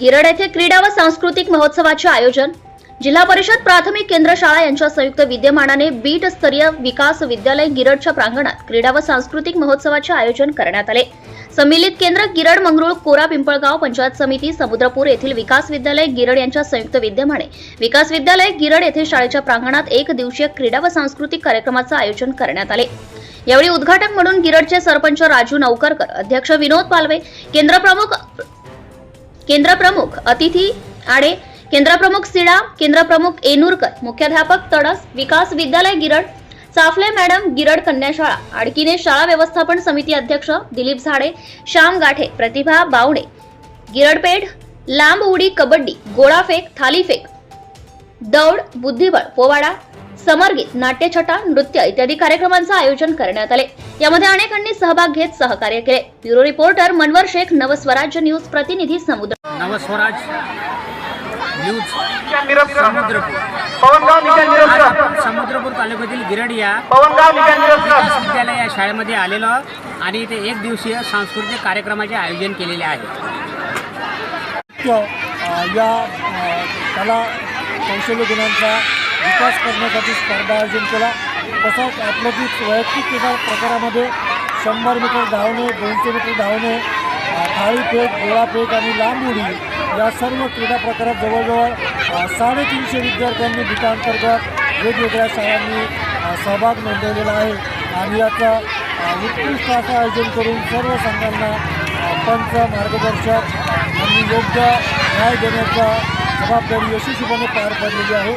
गिरड येथे क्रीडा व सांस्कृतिक महोत्सवाचे आयोजन. जिल्हा परिषद प्राथमिक केंद्र शाळा यांच्या संयुक्त विद्यमानाने बीट स्तरीय विकास विद्यालय गिरडच्या प्रांगणात क्रीडा व सांस्कृतिक महोत्सवाचे आयोजन करण्यात आले. संमिलित केंद्र गिरड मंगरुळ कोरा पिंपळगाव पंचायत समिती समुद्रपूर येथील विकास विद्यालय गिरड यांच्या संयुक्त विद्यमाने. विकास विद्यालय गिरड येथे शाळेच्या प्रांगणात एक दिवसीय क्रीडा व सांस्कृतिक कार्यक्रमाचं आयोजन करण्यात आले. यावेळी उद्घाटक म्हणून गिरडचे सरपंच राजू नौकरकर अध्यक्ष विनोद पालवे केंद्रप्रमुख केंद्रप्रमुख अतिथी आडे केंद्रप्रमुख सिडा केंद्रप्रमुख एनुरकर मुख्याध्यापक तडस विकास विद्यालय गिरड चाफले मॅडम गिरड कन्याशाळा आडकीने शाळा व्यवस्थापन समिती अध्यक्ष दिलीप झाडे श्याम गाठे प्रतिभा बावणे गिरडपेठ लांब उडी कबड्डी गोळाफेक थालीफेक दौड बुद्धिबळ पोवाडा समरगीत नाट्यछटा नृत्य इत्यादी कार्यक्रमांचं आयोजन करण्यात आले. यामध्ये अनेकांनी सहभाग घेत सहकार्य केले. Bureau reporter Manvar Shaikh Navswarajya news प्रतिनिधी समुद्र. नवस्वराज न्यूज समुद्रपूर समुद्रपूर तालुक्यातील गिरड या विद्यालय या शाळेमध्ये आलेलो आहोत आणि इथे एक दिवसीय सांस्कृतिक कार्यक्रमाचे आयोजन केलेले आहे. या कला कौशल्य गुणांचा विकास करण्यासाठी स्पर्धा आयोजन केला. तसाच ॲथलेटिक्स वैयक्तिक क्रीडा प्रकारामध्ये शंभर मीटर धावणे दोनशे मीटर धावणे थाळीफेक गोळाफेक आणि लांब उडी या सर्व क्रीडा प्रकारात जवळजवळ साडेतीनशे विद्यार्थ्यांनी गीतांतर्गत वेगवेगळ्या शाळांनी सहभाग नोंदवलेला आहे. आणि याचा उत्कृष्ट असं आयोजन करून सर्व संघांना पंच मार्गदर्शक आणि योग्य न्याय देण्याचा जबाबदारी यशस्वीपणे पार पडलेली आहे.